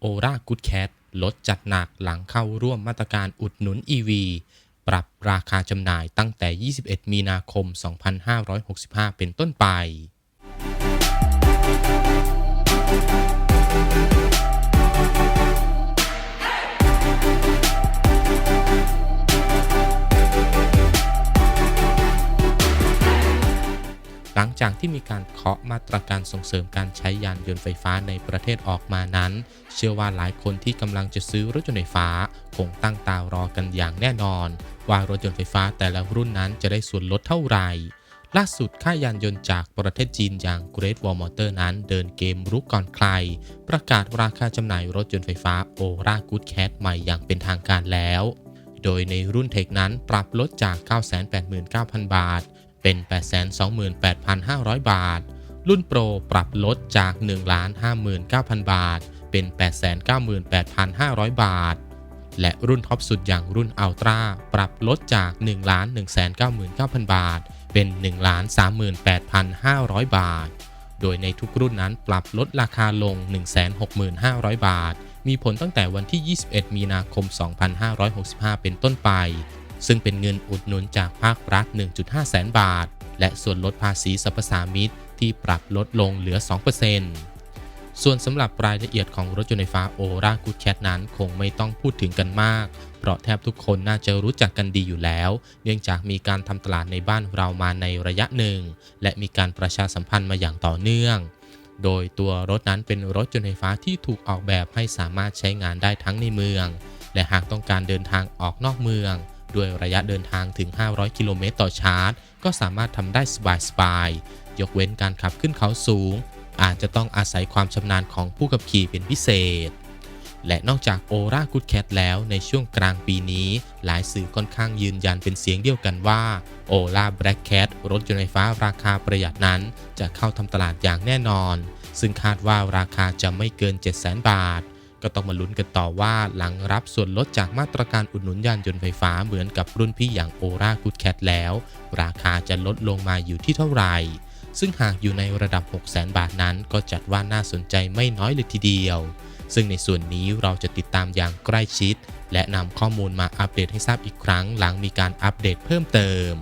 โอรากูดแคทลดจัดหนักหลังเข้าร่วมมาตรการอุดหนุน EV ปรับราคาจำหน่ายตั้งแต่ 21 มีนาคม 2565 เป็นต้นไป หลังจากที่มีการเคาะมาตรการส่งเสริมการใช้ยานยนต์ไฟฟ้าในประเทศออกมานั้น เชื่อว่าหลายคนที่กำลังจะซื้อรถยนต์ไฟฟ้าคงตั้งตารอกันอย่างแน่นอน ว่ารถยนต์ไฟฟ้าแต่ละรุ่นนั้นจะได้ส่วนลดเท่าไหร่ล่าสุดค่ายยานยนต์จากประเทศจีนอย่าง Great Wall Motor นั้นเดินเกมรุกก่อนใคร ประกาศราคาจำหน่ายรถยนต์ไฟฟ้า Ora Good Cat ใหม่อย่างเป็นทางการแล้ว โดยในรุ่นเทคนั้นปรับลดจาก 989,000 บาท เป็น 828,500 บาท รุ่นโปรปรับลดจาก 1,59,000 บาท เป็น 898,500 บาท และรุ่นท็อปสุดอย่างรุ่นอัลตร้าปรับลดจาก 1,199,000 บาท เป็น 1,38,500 บาท โดยในทุกรุ่นนั้นปรับลดราคาลง 165,000 บาท มีผลตั้งแต่วันที่ 21 มีนาคม 2565 เป็นต้นไป ซึ่งเป็นเงินอุดหนุนจากภาครัฐ 1.5 แสนบาท และส่วนลดภาษีสรรพสามิตที่ปรับลดลงเหลือ 2%ส่วนสำหรับรายละเอียดของรถยนต์ไฟฟ้าโอรากูแคทนั้นคงไม่ต้องพูดถึงกันมาก เพราะแทบทุกคนน่าจะรู้จักกันดีอยู่แล้ว เนื่องจากมีการทำตลาดในบ้านเรามาในระยะหนึ่ง และมีการประชาสัมพันธ์มาอย่างต่อเนื่อง โดยตัวรถนั้นเป็นรถยนต์ไฟฟ้าที่ถูกออกแบบให้สามารถใช้งานได้ทั้งในเมือง และหากต้องการเดินทางออกนอกเมือง ด้วยระยะเดินทางถึง 500 กิโลเมตรต่อชาร์จ ก็สามารถทำได้สบายๆ ยกเว้นการขับขึ้นเขาสูง อาจจะต้องอาศัยความชำนาญของผู้ขับขี่เป็นพิเศษ และนอกจากโอรากูดแคทแล้วในช่วงกลางปีนี้ หลายสื่อค่อนข้างยืนยันเป็นเสียงเดียวกันว่าโอลาแบล็กแคทรถยนต์ไฟฟ้าราคาประหยัดนั้น จะเข้าทำตลาดอย่างแน่นอน ซึ่งคาดว่าราคาจะไม่เกิน 700,000 บาท ก็ต้องมาลุ้นกันต่อว่าหลังรับส่วนลดจากมาตรการอุดหนุนยานยนต์ไฟฟ้าเหมือนกับรุ่นพี่อย่างโอรากูดแคทแล้ว ราคาจะลดลงมาอยู่ที่เท่าไหร่ ซึ่งหากอยู่ในระดับ 600,000บาทนั้นก็จัดว่าน่าสนใจไม่น้อยเลยทีเดียว ซึ่งในส่วนนี้เราจะติดตามอย่างใกล้ชิด และนำข้อมูลมาอัปเดตให้ทราบอีกครั้ง หลังมีการอัปเดตเพิ่มเติม